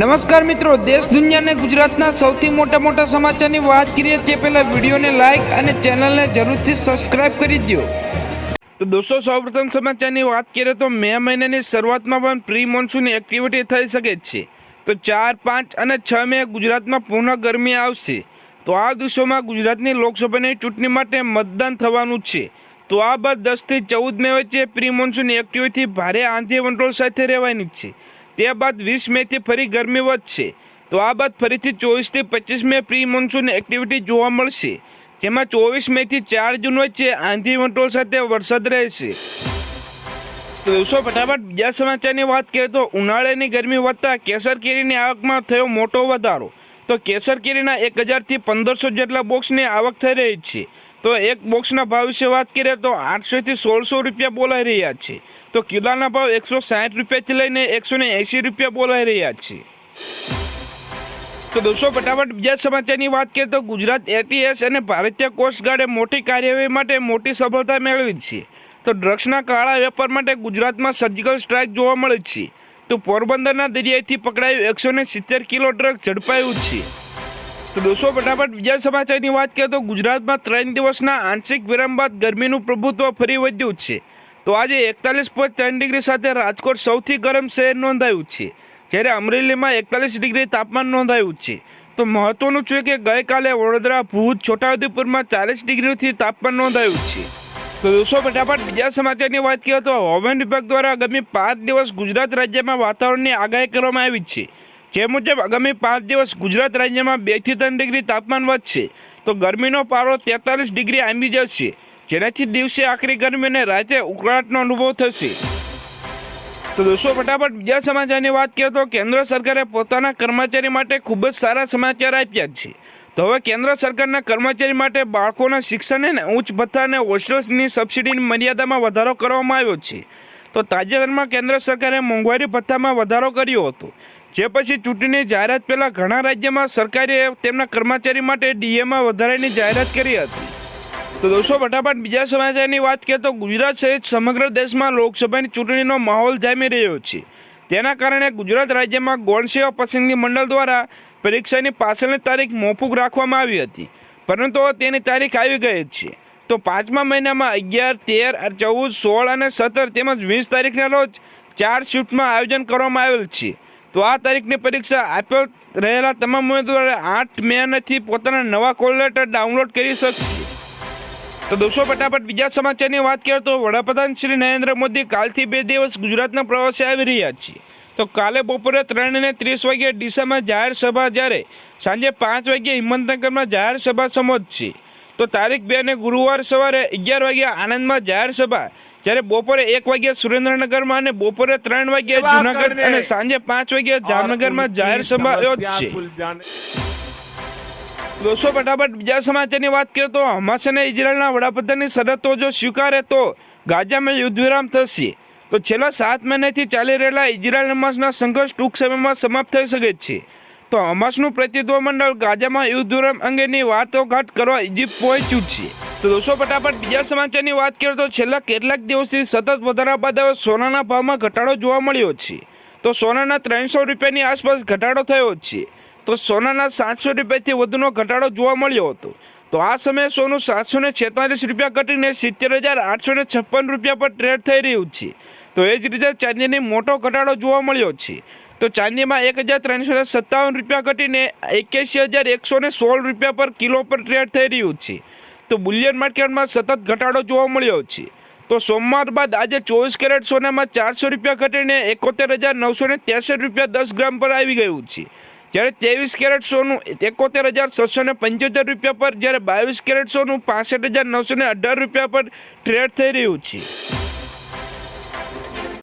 નમસ્કાર મિત્રો, દેશ દુનિયાને ગુજરાતના સૌથી મોટા મોટા સમાચારની વાત કરીએ તે પહેલાં વિડીયોને લાઈક અને ચેનલને જરૂરથી સબસ્ક્રાઇબ કરી દો તો દોસ્તો, સૌપ્રથમ સમાચારની વાત કરીએ તો મે મહિનાની શરૂઆતમાં પણ પ્રી મોન્સૂન એક્ટિવિટી થઈ શકે છે. તો ચાર, પાંચ અને છ મે ગુજરાતમાં પૂર્ણ ગરમી આવશે. તો આ દિવસોમાં ગુજરાતની લોકસભાની ચૂંટણી માટે મતદાન થવાનું છે. તો આ બાદ દસથી ચૌદ મે વચ્ચે પ્રી મોન્સૂન એક્ટિવિટી ભારે આંધી વંટોળ સાથે રહેવાની છે. ત્યારબાદ વીસ મેથી ફરી ગરમી વધશે. તો આ બાદ ફરીથી ચોવીસથી પચીસ મે પ્રી મોન્સૂન એક્ટિવિટી જોવા મળશે. જેમાં ચોવીસ મેથી ચાર જૂન વચ્ચે આંધી વંટોળ સાથે વરસાદ રહેશે. તો દોસ્તો, ફટાફટ બીજા સમાચારની વાત કરીએ તો ઉનાળાની ગરમી વધતા કેસર કેરીની આવકમાં થયો મોટો વધારો. તો કેસર કેરીના એક હજારથી પંદરસો જેટલા બોક્સની આવક થઈ રહી છે. તો એક બોક્સના ભાવ વિશે વાત કરીએ તો આઠસોથી સોળસો રૂપિયા બોલાઈ રહ્યા છે. તો કિલોના ભાવ એકસો સાઠ રૂપિયાથી લઈને એકસો ને એંસી રૂપિયા બોલાઈ રહ્યા છે. તો દોસ્તો, ફટાફટ બીજા સમાચારની વાત કરીએ તો ગુજરાત એટીએસ અને ભારતીય કોસ્ટગાર્ડે મોટી કાર્યવાહી માટે મોટી સફળતા મેળવી છે. તો ડ્રગ્સના કાળા વેપાર માટે ગુજરાતમાં સર્જિકલ સ્ટ્રાઇક જોવા મળે છે. તો પોરબંદરના દરિયાથી પકડાયું એકસો ને સિત્તેર કિલો ડ્રગ ઝડપાયું છે. તો દોસ્તો, ફટાફટ બીજા સમાચારની વાત કરીએ તો ગુજરાતમાં ત્રણ દિવસના આંશિક વિરામ બાદ ગરમીનું પ્રભુત્વ ફરી વધ્યું છે. તો આજે એકતાલીસ પોઈન્ટ ત્રણ ડિગ્રી સાથે રાજકોટ સૌથી ગરમ શહેર નોંધાયું છે. જ્યારે અમરેલીમાં એકતાલીસ ડિગ્રી તાપમાન નોંધાયું છે. તો મહત્વનું છે કે ગઈકાલે વડોદરા, ભુજ, છોટાઉદેપુરમાં ચાલીસ ડિગ્રીથી તાપમાન નોંધાયું છે. તો દોસ્તો, ફટાફટ બીજા સમાચારની વાત કરીએ તો હવામાન વિભાગ દ્વારા આગામી પાંચ દિવસ ગુજરાત રાજ્યમાં વાતાવરણની આગાહી કરવામાં આવી છે. જે મુજબ આગામી પાંચ દિવસ ગુજરાત રાજ્યમાં બેથી ત્રણ ડિગ્રી તાપમાન વધશે. તો ગરમીનો પારો તેતાલીસ ડિગ્રી આંબી જશે. જેનાથી દિવસે આખરી ગરમી અને રાતે ઉકળાટનો અનુભવ થશે. તો દોસ્તો, ફટાફટ બીજા સમાચારની વાત કરીએ તો કેન્દ્ર સરકારે પોતાના કર્મચારી માટે ખૂબ જ સારા સમાચાર આપ્યા છે. તો હવે કેન્દ્ર સરકારના કર્મચારી માટે બાળકોના શિક્ષણ અને ઉચ્ચ ભથ્થા અને હોસ્ટેલ્સની સબસિડીની મર્યાદામાં વધારો કરવામાં આવ્યો છે. તો તાજેતરમાં કેન્દ્ર સરકારે મોંઘવારી ભથ્થામાં વધારો કર્યો હતો. જે પછી ચૂંટણીની જાહેરાત પહેલાં ઘણા રાજ્યમાં સરકારે તેમના કર્મચારી માટે ડીએમાં વધારાની જાહેરાત કરી હતી. તો દોસ્તો, ફટાફટ બીજા સમાચારની વાત કરીએ તો ગુજરાત સહિત સમગ્ર દેશમાં લોકસભાની ચૂંટણીનો માહોલ જામી રહ્યો છે. તેના કારણે ગુજરાત રાજ્યમાં ગૌણ સેવા પસંદગી મંડળ દ્વારા પરીક્ષાની પાછળની તારીખ મોકૂફ રાખવામાં આવી હતી. પરંતુ તેની તારીખ આવી ગઈ છે. તો પાંચમા મહિનામાં અગિયાર, તેર ચૌદ, સોળ અને સત્તર તેમજ વીસ તારીખના રોજ ચાર શિફ્ટમાં આયોજન કરવામાં આવેલ છે. તો આ તારીખની પરીક્ષા આપેલ રહેલા તમામ ઉમેદવારો આઠ મેથી પોતાના નવા કોલ લેટર ડાઉનલોડ કરી શકશે. તો દોસ્તો, ફટાફટ બીજા સમાચારની વાત કરીએ તો વડાપ્રધાન શ્રી નરેન્દ્ર મોદી કાલથી બે દિવસ ગુજરાતના પ્રવાસે આવી રહ્યા છે. તો કાલે બપોરે ત્રણ ને ત્રીસ વાગ્યે ડીસામાં જાહેર સભા જ્યારે સાંજે પાંચ વાગ્યે હિંમતનગરમાં જાહેર સભા સંબોધશે. તો તારીખ બે ને ગુરુવાર સવારે અગિયાર વાગ્યા આણંદમાં જાહેર સભા જ્યારે બપોરે એક વાગ્યા સુરેન્દ્રનગરમાં અને બપોરે ત્રણ વાગ્યા જુનાગઢ અને સાંજે પાંચ વાગ્યા જામનગરમાં જાહેર સભા યોજશે. દોસ્તો ફટાફટ બીજા સમાચારની વાત કરીએ તો હમાસ અને ઇઝરાયલના વડાપ્રધાનની શરતો જો સ્વીકારે તો ગાઝામાં યુદ્ધ વિરામ થશે. તો છેલ્લા સાત મહિનાથી ચાલી રહેલા ઇઝરાયલ હમાસના સંઘર્ષ ટૂંક સમયમાં સમાપ્ત થઈ શકે છે. તો હમાસનું પ્રતિનિધિત્વ મંડળ ગાઝામાં યુદ્ધ વિરામ અંગેની વાતોઘાટ કરવા ઇજિપ્ત પહોંચ્યું છે. તો દોસ્તો, ફટાફટ બીજા સમાચારની વાત કરીએ તો છેલ્લા કેટલાક દિવસથી સતત વધારા બાદ હવે સોનાના ભાવમાં ઘટાડો જોવા મળ્યો છે. તો સોનાના ત્રણસો રૂપિયાની આસપાસ ઘટાડો થયો છે. તો સોનાના સાતસો રૂપિયાથી વધુનો ઘટાડો જોવા મળ્યો હતો. તો આ સમયે સોનું સાતસો ને છેતાલીસ રૂપિયા ઘટીને સિત્તેર હજાર આઠસો ને છપ્પન રૂપિયા પર ટ્રેડ થઈ રહ્યું છે. તો એ જ રીતે ચાંદીની મોટો ઘટાડો જોવા મળ્યો છે. તો ચાંદીમાં એક હજાર ત્રણસો ને સત્તાવન રૂપિયા ઘટીને એક્યાસી હજાર એકસો ને સોળ રૂપિયા પર કિલો પર ટ્રેડ થઈ રહ્યું છે. તો બુલિયન માર્કેટમાં સતત ઘટાડો જોવા મળ્યો છે. તો સોમવાર બાદ આજે ચોવીસ કેરેટ સોનામાં ચારસો રૂપિયા ઘટીને એકોતેર હજાર નવસો ને ત્રેસઠ રૂપિયા દસ ગ્રામ પર આવી ગયું છે. જ્યારે ત્રેવીસ કેરેટ સોનું એકોતેર હજાર છસો ને પંચોતેર રૂપિયા પર, જ્યારે બાવીસ કેરેટ સોનું પાસઠ હજાર નવસો ને અઢાર રૂપિયા પર ટ્રેડ થઈ રહ્યું છે.